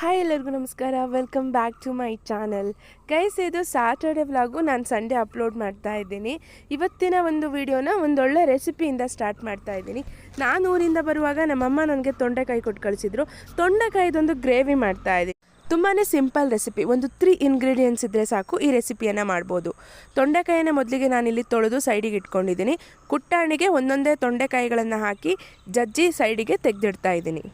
Hi ಎಲ್ಲರಿಗೂ ನಮಸ್ಕಾರ. Welcome back to my channel guys ಇದು ಸ್ಯಾಟರ್ಡೆ ವ್ಲಾಗು ನಾನು ಸಂಡೇ ಅಪ್ಲೋಡ್ ಮಾಡ್ತಾ ಇದ್ದೀನಿ. ಇವತ್ತಿನ ಒಂದು ವಿಡಿಯೋನ ಒಂದೊಳ್ಳೆ ರೆಸಿಪಿಯಿಂದ ಸ್ಟಾರ್ಟ್ ಮಾಡ್ತಾ ಇದ್ದೀನಿ. ನಾನು ಊರಿಂದ ಬರುವಾಗ ನಮ್ಮಮ್ಮ ನನಗೆ ತೊಂಡೆಕಾಯಿ ಕೊಟ್ಟು ಕಳಿಸಿದ್ರು. ತೊಂಡೆಕಾಯ್ದೊಂದು ಗ್ರೇವಿ ಮಾಡ್ತಾ ಇದ್ದೀನಿ. ತುಂಬಾ ಸಿಂಪಲ್ ರೆಸಿಪಿ ಒಂದು ತ್ರೀ ಇಂಗ್ರೀಡಿಯೆಂಟ್ಸ್ ಇದ್ದರೆ ಸಾಕು. ಈ ರೆಸಿಪಿಯನ್ನು ಮಾಡ್ಬೋದು. ತೊಂಡೆಕಾಯಿನ ಮೊದಲಿಗೆ ನಾನಿಲ್ಲಿ ತೊಳೆದು ಸೈಡಿಗೆ ಇಟ್ಕೊಂಡಿದ್ದೀನಿ. ಕುಟ್ಟಾಣಿಗೆ ಒಂದೊಂದೇ ತೊಂಡೆಕಾಯಿಗಳನ್ನು ಹಾಕಿ ಜಜ್ಜಿ ಸೈಡಿಗೆ ತೆಗೆದಿಡ್ತಾ ಇದ್ದೀನಿ.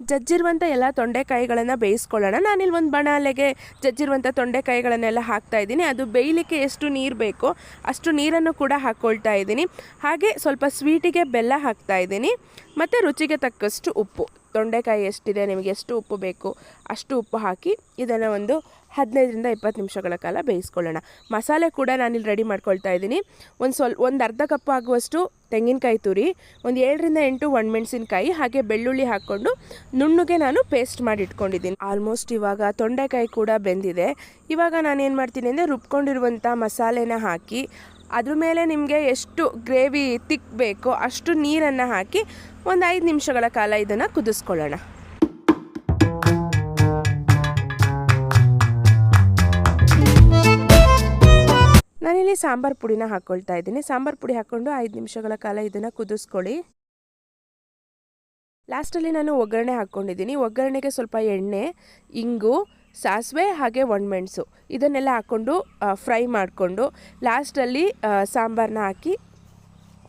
ಜಜ್ಜಿರುವಂಥ ಎಲ್ಲ ತೊಂಡೆಕಾಯಿಗಳನ್ನು ಬೇಯಿಸ್ಕೊಳ್ಳೋಣ. ನಾನಿಲ್ಲಿ ಒಂದು ಬಣಾಲೆಗೆ ಜಜ್ಜಿರುವಂಥ ತೊಂಡೆಕಾಯಿಗಳನ್ನೆಲ್ಲ ಹಾಕ್ತಾ ಇದ್ದೀನಿ. ಅದು ಬೇಯಲಿಕ್ಕೆ ಎಷ್ಟು ನೀರು ಬೇಕೋ ಅಷ್ಟು ನೀರನ್ನು ಕೂಡ ಹಾಕ್ಕೊಳ್ತಾ ಇದ್ದೀನಿ. ಹಾಗೆ ಸ್ವಲ್ಪ ಸ್ವೀಟಿಗೆ ಬೆಲ್ಲ ಹಾಕ್ತಾ ಇದ್ದೀನಿ. ಮತ್ತು ರುಚಿಗೆ ತಕ್ಕಷ್ಟು ಉಪ್ಪು. ತೊಂಡೆಕಾಯಿ ಎಷ್ಟಿದೆ, ನಿಮಗೆ ಎಷ್ಟು ಉಪ್ಪು ಬೇಕು, ಅಷ್ಟು ಉಪ್ಪು ಹಾಕಿ ಇದನ್ನು ಒಂದು ಹದಿನೈದರಿಂದ ಇಪ್ಪತ್ತು ನಿಮಿಷಗಳ ಕಾಲ ಬೇಯಿಸ್ಕೊಳ್ಳೋಣ. ಮಸಾಲೆ ಕೂಡ ನಾನಿಲ್ಲಿ ರೆಡಿ ಮಾಡ್ಕೊಳ್ತಾ ಇದ್ದೀನಿ. ಒಂದು ಸ್ವಲ್ಪ, ಒಂದು ಅರ್ಧ ಕಪ್ ಆಗುವಷ್ಟು ತೆಂಗಿನಕಾಯಿ ತುರಿ, ಒಂದು ಏಳರಿಂದ ಎಂಟು ಒಣಮೆಣಸಿನ್ಕಾಯಿ, ಹಾಗೆ ಬೆಳ್ಳುಳ್ಳಿ ಹಾಕ್ಕೊಂಡು ನುಣ್ಣಗೆ ನಾನು ಪೇಸ್ಟ್ ಮಾಡಿ ಇಟ್ಕೊಂಡಿದ್ದೀನಿ ಆಲ್ಮೋಸ್ಟ್ ಇವಾಗ ತೊಂಡೆಕಾಯಿ ಕೂಡ ಬೆಂದಿದೆ. ಇವಾಗ ನಾನು ಏನು ಮಾಡ್ತೀನಿ ಅಂದರೆ ರುಬ್ಕೊಂಡಿರುವಂಥ ಮಸಾಲೆನ ಹಾಕಿ ಅದ್ರ ಮೇಲೆ ನಿಮಗೆ ಎಷ್ಟು ಗ್ರೇವಿ ತಿಕ್ ಅಷ್ಟು ನೀರನ್ನು ಹಾಕಿ ಒಂದು ಐದು ನಿಮಿಷಗಳ ಕಾಲ ಇದನ್ನು ಕುದಿಸ್ಕೊಳ್ಳೋಣ. ನಾನಿಲ್ಲಿ ಸಾಂಬಾರು ಪುಡಿನ ಹಾಕ್ಕೊಳ್ತಾ ಇದ್ದೀನಿ. ಸಾಂಬಾರು ಪುಡಿ ಹಾಕ್ಕೊಂಡು ಐದು ನಿಮಿಷಗಳ ಕಾಲ ಇದನ್ನು ಕುದಿಸ್ಕೊಳ್ಳಿ. ಲಾಸ್ಟಲ್ಲಿ ನಾನು ಒಗ್ಗರಣೆ ಹಾಕ್ಕೊಂಡಿದ್ದೀನಿ ಒಗ್ಗರಣೆಗೆ ಸ್ವಲ್ಪ ಎಣ್ಣೆ, ಇಂಗು ಸಾಸಿವೆ ಹಾಗೆ ಒಣಮೆಣಸು ಇದನ್ನೆಲ್ಲ ಹಾಕ್ಕೊಂಡು ಫ್ರೈ ಮಾಡಿಕೊಂಡು ಲಾಸ್ಟಲ್ಲಿ ಸಾಂಬಾರನ್ನ ಹಾಕಿ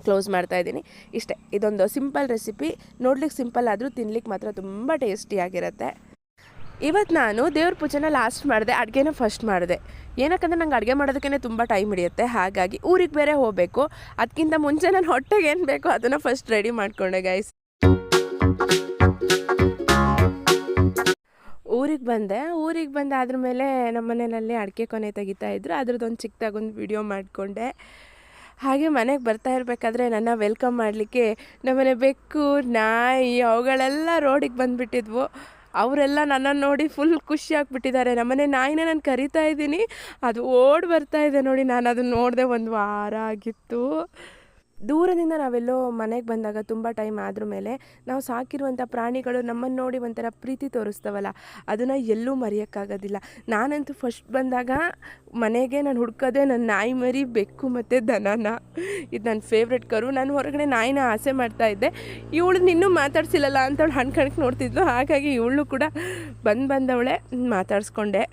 ಕ್ಲೋಸ್ ಮಾಡ್ತಾ ಇದ್ದೀನಿ. ಇಷ್ಟೇ, ಇದೊಂದು ಸಿಂಪಲ್ ರೆಸಿಪಿ ನೋಡ್ಲಿಕ್ಕೆ ಸಿಂಪಲ್ ಆದರೂ ತಿನ್ಲಿಕ್ಕೆ ಮಾತ್ರ ತುಂಬ ಟೇಸ್ಟಿಯಾಗಿರುತ್ತೆ ಇವತ್ತು ನಾನು ದೇವ್ರ ಪೂಜೆನ ಲಾಸ್ಟ್ ಮಾಡಿದೆ, ಅಡುಗೆನ ಫಸ್ಟ್ ಮಾಡಿದೆ. ಏನಕ್ಕಂದ್ರೆ ನಂಗೆ ಅಡುಗೆ ಮಾಡೋದಕ್ಕೇ ತುಂಬ ಟೈಮ್ ಹಿಡಿಯುತ್ತೆ. ಹಾಗಾಗಿ ಊರಿಗೆ ಬೇರೆ ಹೋಗಬೇಕು. ಅದಕ್ಕಿಂತ ಮುಂಚೆ ನಾನು ಹೊಟ್ಟೆಗೆ ಏನು ಬೇಕೋ ಅದನ್ನು ಫಸ್ಟ್ ರೆಡಿ ಮಾಡಿಕೊಂಡೆ ಗೈಸ್ ಊರಿಗೆ ಬಂದೆ. ಊರಿಗೆ ಬಂದು ಅದ್ರ ಮೇಲೆ ನಮ್ಮ ಮನೆಯಲ್ಲಿ ಅಡಿಕೆ ಕೊನೆ ತೆಗಿತಾ ಇದ್ರು. ಅದ್ರದ್ದೊಂದು ಚಿಕ್ಕದಾಗೊಂದು ವಿಡಿಯೋ ಮಾಡಿಕೊಂಡೆ. ಹಾಗೆ ಮನೆಗೆ ಬರ್ತಾ ಇರಬೇಕಾದ್ರೆ ನನ್ನ ವೆಲ್ಕಮ್ ಮಾಡಲಿಕ್ಕೆ ನಮ್ಮನೆ ಬೆಕ್ಕು, ನಾಯಿ ಅವುಗಳೆಲ್ಲ ರೋಡಿಗೆ ಬಂದುಬಿಟ್ಟಿದ್ವು. ಅವರೆಲ್ಲ ನನ್ನನ್ನು ನೋಡಿ ಫುಲ್ ಖುಷಿ ಆಗಿಬಿಟ್ಟಿದ್ದಾರೆ. ನಮ್ಮನೆ ನಾಯಿನ ನಾನು ಕರಿತಾ ಇದ್ದೀನಿ. ಅದು ಓಡಿ ಬರ್ತಾ ಇದೆ ನೋಡಿ. ನಾನು ಅದನ್ನು ನೋಡಿದೆ ಒಂದು ವಾರ ಆಗಿತ್ತು. ದೂರದಿಂದ ನಾವೆಲ್ಲೋ ಮನೆಗೆ ಬಂದಾಗ ತುಂಬ ಟೈಮ್ ಆದ್ರ ಮೇಲೆ ನಾವು ಸಾಕಿರುವಂಥ ಪ್ರಾಣಿಗಳು ನಮ್ಮನ್ನು ನೋಡಿ ಒಂಥರ ಪ್ರೀತಿ ತೋರಿಸ್ತವಲ್ಲ, ಅದನ್ನು ಎಲ್ಲೂ ಮರೆಯೋಕ್ಕಾಗೋದಿಲ್ಲ. ನಾನಂತೂ ಫಸ್ಟ್ ಬಂದಾಗ ಮನೆಗೆ ನಾನು ಹುಡ್ಕೋದೆ ನನ್ನ ನಾಯಿ ಮರಿ ಬೆಕ್ಕು ಮತ್ತು ದನನ. ಇದು ನನ್ನ ಫೇವ್ರೆಟ್ ಕರು. ನಾನು ಹೊರಗಡೆ ನಾಯಿನ ಆಸೆ ಮಾಡ್ತಾ ಇದ್ದೆ. ಇವಳು ಇನ್ನೂ ಮಾತಾಡ್ಸಿಲ್ಲಲ್ಲ ಅಂತವಳು ಹಣ್ಣು ಕಣಕ್ಕೆ ನೋಡ್ತಿದ್ಲು. ಹಾಗಾಗಿ ಇವಳು ಕೂಡ ಬಂದು ಬಂದವಳೆ, ಮಾತಾಡಿಸ್ಕೊಂಡೆ.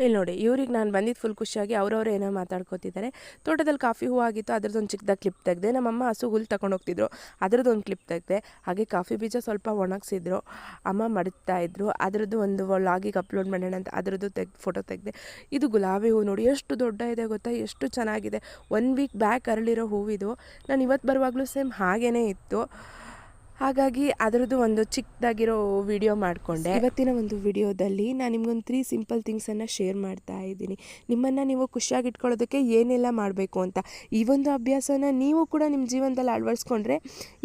ಇಲ್ಲಿ ನೋಡಿ, ಇವ್ರಿಗೆ ನಾನು ಬಂದಿದ್ದು ಫುಲ್ ಖುಷಿಯಾಗಿ ಅವ್ರವ್ರು ಏನೋ ಮಾತಾಡ್ಕೋತಿದ್ದಾರೆ. ತೋಟದಲ್ಲಿ ಕಾಫಿ ಹೂ ಆಗಿತ್ತು, ಅದ್ರದ್ದೊಂದು ಚಿಕ್ಕದಾಗ ಕ್ಲಿಪ್ ತೆಗೆದೆ, ನಮ್ಮಮ್ಮ ಹಸು ಹುಲ್ಲು ತಗೊಂಡು ಹೋಗ್ತಿದ್ರು, ಅದ್ರದ್ದೊಂದು ಕ್ಲಿಪ್ ತೆಗೆದೆ, ಹಾಗೆ ಕಾಫಿ ಬೀಜ ಸ್ವಲ್ಪ ಒಣಗಿಸಿದ್ರು, ಅಮ್ಮ ಮಡಗ್ತಾ ಇದ್ರು, ಅದರದ್ದು ಒಂದು ಲಾಗಿಗೆ ಅಪ್ಲೋಡ್ ಮಾಡೋಣ ಅಂತ ಅದರದ್ದು ತೆಗ್ದು ಫೋಟೋ ತೆಗೆದೆ. ಇದು ಗುಲಾಬಿ ಹೂ ನೋಡಿ, ಎಷ್ಟು ದೊಡ್ಡ ಇದೆ ಗೊತ್ತಾ, ಎಷ್ಟು ಚೆನ್ನಾಗಿದೆ. ಒನ್ ವೀಕ್ ಬ್ಯಾಕ್ ಅರಳಿರೋ ಹೂವಿದು, ನಾನು ಇವತ್ತು ಬರುವಾಗಲೂ ಸೇಮ್ ಹಾಗೇ ಇತ್ತು. ಹಾಗಾಗಿ ಅದರದ್ದು ಒಂದು ಚಿಕ್ಕದಾಗಿರೋ ವಿಡಿಯೋ ಮಾಡಿಕೊಂಡೆ. ಇವತ್ತಿನ ಒಂದು ವಿಡಿಯೋದಲ್ಲಿ ನಾನು ನಿಮ್ಗೊಂದು ತ್ರೀ ಸಿಂಪಲ್ ಥಿಂಗ್ಸನ್ನು ಶೇರ್ ಮಾಡ್ತಾ ಇದ್ದೀನಿ. ನಿಮ್ಮನ್ನು ನೀವು ಖುಷಿಯಾಗಿ ಇಟ್ಕೊಳ್ಳೋದಕ್ಕೆ ಏನೆಲ್ಲ ಮಾಡಬೇಕು ಅಂತ. ಈ ಒಂದು ಅಭ್ಯಾಸನ ನೀವು ಕೂಡ ನಿಮ್ಮ ಜೀವನದಲ್ಲಿ ಅಳವಡಿಸ್ಕೊಂಡ್ರೆ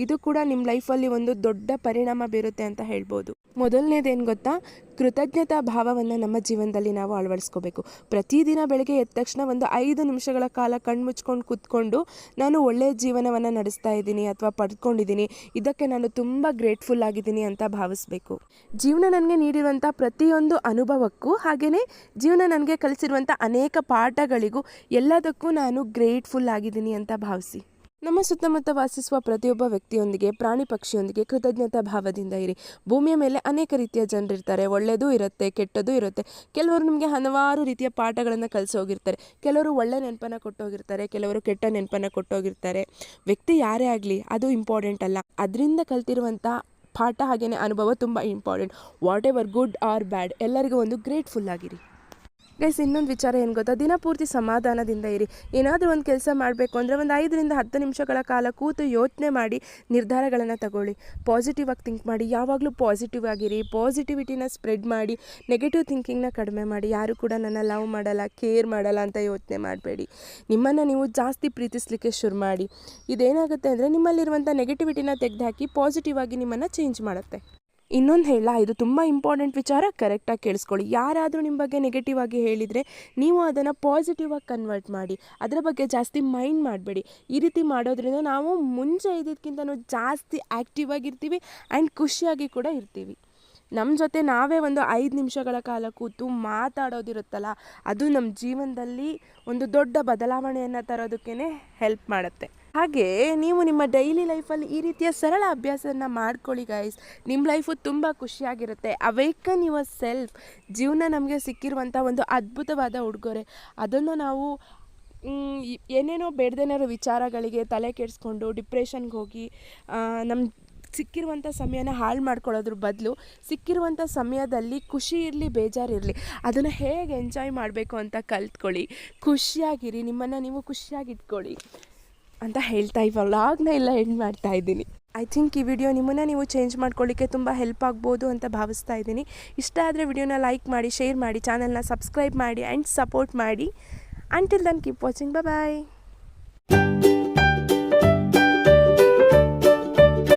ಇದು ಕೂಡ ನಿಮ್ಮ ಲೈಫಲ್ಲಿ ಒಂದು ದೊಡ್ಡ ಪರಿಣಾಮ ಬೀರುತ್ತೆ ಅಂತ ಹೇಳ್ಬೋದು. ಮೊದಲನೇದೇನು ಗೊತ್ತಾ? ಕೃತಜ್ಞತಾ ಭಾವವನ್ನು ನಮ್ಮ ಜೀವನದಲ್ಲಿ ನಾವು ಅಳವಡಿಸ್ಕೋಬೇಕು. ಪ್ರತಿದಿನ ಬೆಳಗ್ಗೆ ಎದ್ದ ತಕ್ಷಣ ಒಂದು ಐದು ನಿಮಿಷಗಳ ಕಾಲ ಕಣ್ಣು ಮುಚ್ಕೊಂಡು ಕೂತ್ಕೊಂಡು ನಾನು ಒಳ್ಳೆಯ ಜೀವನವನ್ನು ನಡೆಸ್ತಾ ಇದ್ದೀನಿ ಅಥವಾ ಪಡ್ಕೊಂಡಿದ್ದೀನಿ. ಇದಕ್ಕೆ ನಾನು ತುಂಬ ಗ್ರೇಟ್ಫುಲ್ ಆಗಿದ್ದೀನಿ ಅಂತ ಭಾವಿಸ್ಬೇಕು. ಜೀವನ ನನಗೆ ನೀಡಿರುವಂಥ ಪ್ರತಿಯೊಂದು ಅನುಭವಕ್ಕೂ ಹಾಗೆಯೇ ಜೀವನ ನನಗೆ ಕಲಿಸಿರುವಂಥ ಅನೇಕ ಪಾಠಗಳಿಗೂ ಎಲ್ಲದಕ್ಕೂ ನಾನು ಗ್ರೇಟ್ಫುಲ್ ಆಗಿದ್ದೀನಿ ಅಂತ ಭಾವಿಸಿ. ನಮ್ಮ ಸುತ್ತಮುತ್ತ ವಾಸಿಸುವ ಪ್ರತಿಯೊಬ್ಬ ವ್ಯಕ್ತಿಯೊಂದಿಗೆ, ಪ್ರಾಣಿ ಪಕ್ಷಿಯೊಂದಿಗೆ ಕೃತಜ್ಞತಾ ಭಾವದಿಂದ ಇರಿ. ಭೂಮಿಯ ಮೇಲೆ ಅನೇಕ ರೀತಿಯ ಜನರಿರ್ತಾರೆ ಒಳ್ಳೆಯದೂ ಇರುತ್ತೆ, ಕೆಟ್ಟದ್ದು ಇರುತ್ತೆ. ಕೆಲವರು ನಿಮಗೆ ಹಲವಾರು ರೀತಿಯ ಪಾಠಗಳನ್ನು ಕಲಿಸೋಗಿರ್ತಾರೆ. ಕೆಲವರು ಒಳ್ಳೆ ನೆನಪನ್ನ ಕೊಟ್ಟೋಗಿರ್ತಾರೆ. ಕೆಲವರು ಕೆಟ್ಟ ನೆನಪನ್ನ ಕೊಟ್ಟೋಗಿರ್ತಾರೆ. ವ್ಯಕ್ತಿ ಯಾರೇ ಆಗಲಿ, ಅದು ಇಂಪಾರ್ಟೆಂಟ್ ಅಲ್ಲ. ಅದರಿಂದ ಕಲ್ತಿರುವಂಥ ಪಾಠ ಹಾಗೆಯೇ ಅನುಭವ ತುಂಬ important whatever good or bad ಎಲ್ಲರಿಗೂ ಒಂದು ಗ್ರೇಟ್ಫುಲ್ ಆಗಿರಿ. ಗೈಸ್, ಇನ್ನೊಂದು ವಿಚಾರ ಏನು ಗೊತ್ತಾ? ದಿನಪೂರ್ತಿ ಸಮಾಧಾನದಿಂದ ಇರಿ. ಏನಾದರೂ ಒಂದು ಕೆಲಸ ಮಾಡಬೇಕು ಅಂದರೆ ಒಂದು ಐದರಿಂದ ಹತ್ತು ನಿಮಿಷಗಳ ಕಾಲ ಕೂತು ಯೋಚನೆ ಮಾಡಿ ನಿರ್ಧಾರಗಳನ್ನು ತಗೊಳ್ಳಿ. ಪಾಸಿಟಿವ್ ಆಗಿ ಥಿಂಕ್ ಮಾಡಿ. ಯಾವಾಗಲೂ ಪಾಸಿಟಿವ್ ಆಗಿರಿ. ಪಾಸಿಟಿವಿಟಿನ ಸ್ಪ್ರೆಡ್ ಮಾಡಿ. ನೆಗೆಟಿವ್ ಥಿಂಕಿಂಗ್ನ ಕಡಿಮೆ ಮಾಡಿ. ಯಾರು ಕೂಡ ನನ್ನ ಲವ್ ಮಾಡಲ್ಲ ಕೇರ್ ಮಾಡಲ್ಲ ಅಂತ ಯೋಚನೆ ಮಾಡಬೇಡಿ. ನಿಮ್ಮನ್ನು ನೀವು ಜಾಸ್ತಿ ಪ್ರೀತಿಸಲಿಕ್ಕೆ ಶುರು ಮಾಡಿ. ಇದೇನಾಗುತ್ತೆ ಅಂದರೆ ನಿಮ್ಮಲ್ಲಿರುವಂಥ ನೆಗೆಟಿವಿಟಿನ ತೆಗೆದುಹಾಕಿ ಪಾಸಿಟಿವ್ ಆಗಿ ನಿಮ್ಮನ್ನು ಚೇಂಜ್ ಮಾಡುತ್ತೆ. ಇನ್ನೊಂದು ಹೇಳ, ಇದು ತುಂಬ ಇಂಪಾರ್ಟೆಂಟ್ ವಿಚಾರ ಕರೆಕ್ಟಾಗಿ ಕೇಳಿಸ್ಕೊಳ್ಳಿ. ಯಾರಾದರೂ ನಿಮ್ಮ ಬಗ್ಗೆ ನೆಗೆಟಿವ್ ಆಗಿ ಹೇಳಿದರೆ ನೀವು ಅದನ್ನು ಪಾಸಿಟಿವ್ ಆಗಿ ಕನ್ವರ್ಟ್ ಮಾಡಿ, ಅದರ ಬಗ್ಗೆ ಜಾಸ್ತಿ ಮೈಂಡ್ ಮಾಡಬೇಡಿ. ಈ ರೀತಿ ಮಾಡೋದ್ರಿಂದ ನಾವು ಮುಂಚೆ ಇದ್ದಿದ್ದಕ್ಕಿಂತನೂ ಜಾಸ್ತಿ ಆ್ಯಕ್ಟಿವ್ ಆಗಿರ್ತೀವಿ ಆ್ಯಂಡ್ ಖುಷಿಯಾಗಿ ಕೂಡ ಇರ್ತೀವಿ. ನಮ್ಮ ಜೊತೆ ನಾವೇ ಒಂದು ಐದು ನಿಮಿಷಗಳ ಕಾಲ ಕೂತು ಮಾತಾಡೋದಿರುತ್ತಲ್ಲ ಅದು ನಮ್ಮ ಜೀವನದಲ್ಲಿ ಒಂದು ದೊಡ್ಡ ಬದಲಾವಣೆಯನ್ನು ತರೋದಕ್ಕೇ ಹೆಲ್ಪ್ ಮಾಡುತ್ತೆ. ಹಾಗೆ ನೀವು ನಿಮ್ಮ ಡೈಲಿ ಲೈಫಲ್ಲಿ ಈ ರೀತಿಯ ಸರಳ ಅಭ್ಯಾಸನ ಮಾಡ್ಕೊಳ್ಳಿ ಗೈಸ್ ನಿಮ್ಮ ಲೈಫು ತುಂಬ ಖುಷಿಯಾಗಿರುತ್ತೆ. ಅವೇಕನ್ ಯುವರ್ ಸೆಲ್ಫ್ ಜೀವನ ನಮಗೆ ಸಿಕ್ಕಿರುವಂಥ ಒಂದು ಅದ್ಭುತವಾದ ಉಡುಗೊರೆ. ಅದನ್ನು ನಾವು ಏನೇನೋ ಬೇಡದೇನಾರೋ ವಿಚಾರಗಳಿಗೆ ತಲೆ ಕೆಡಿಸ್ಕೊಂಡು ಡಿಪ್ರೆಷನ್ಗೆ ಹೋಗಿ ನಮ್ಮ ಸಿಕ್ಕಿರುವಂಥ ಸಮಯನ ಹಾಳು ಮಾಡ್ಕೊಳ್ಳೋದ್ರ ಬದಲು ಸಿಕ್ಕಿರುವಂಥ ಸಮಯದಲ್ಲಿ ಖುಷಿ ಇರಲಿ ಬೇಜಾರಿರಲಿ ಅದನ್ನು ಹೇಗೆ ಎಂಜಾಯ್ ಮಾಡಬೇಕು ಅಂತ ಕಲ್ತ್ಕೊಳ್ಳಿ. ಖುಷಿಯಾಗಿರಿ, ನಿಮ್ಮನ್ನು ನೀವು ಖುಷಿಯಾಗಿ ಇಟ್ಕೊಳ್ಳಿ. ಅಂತ ಹೇಳ್ತಾ ಈ ವ್ಲಾಗ್ನ ಎಲ್ಲ ಎಂಡ್ ಮಾಡ್ತಾ ಇದ್ದೀನಿ. ಐ ಥಿಂಕ್ ಈ ವಿಡಿಯೋ ನಿಮ್ಮನ್ನು ನೀವು ಚೇಂಜ್ ಮಾಡ್ಕೊಳ್ಳಿಕ್ಕೆ ತುಂಬ ಹೆಲ್ಪ್ ಆಗ್ಬೋದು ಅಂತ ಭಾವಿಸ್ತಾ ಇದ್ದೀನಿ. ಇಷ್ಟ ಆದರೆ ವಿಡಿಯೋನ ಲೈಕ್ ಮಾಡಿ ಶೇರ್ ಮಾಡಿ ಚಾನಲ್ನ ಸಬ್ಸ್ಕ್ರೈಬ್ ಮಾಡಿ ಆ್ಯಂಡ್ ಸಪೋರ್ಟ್ ಮಾಡಿ. Until then keep watching bye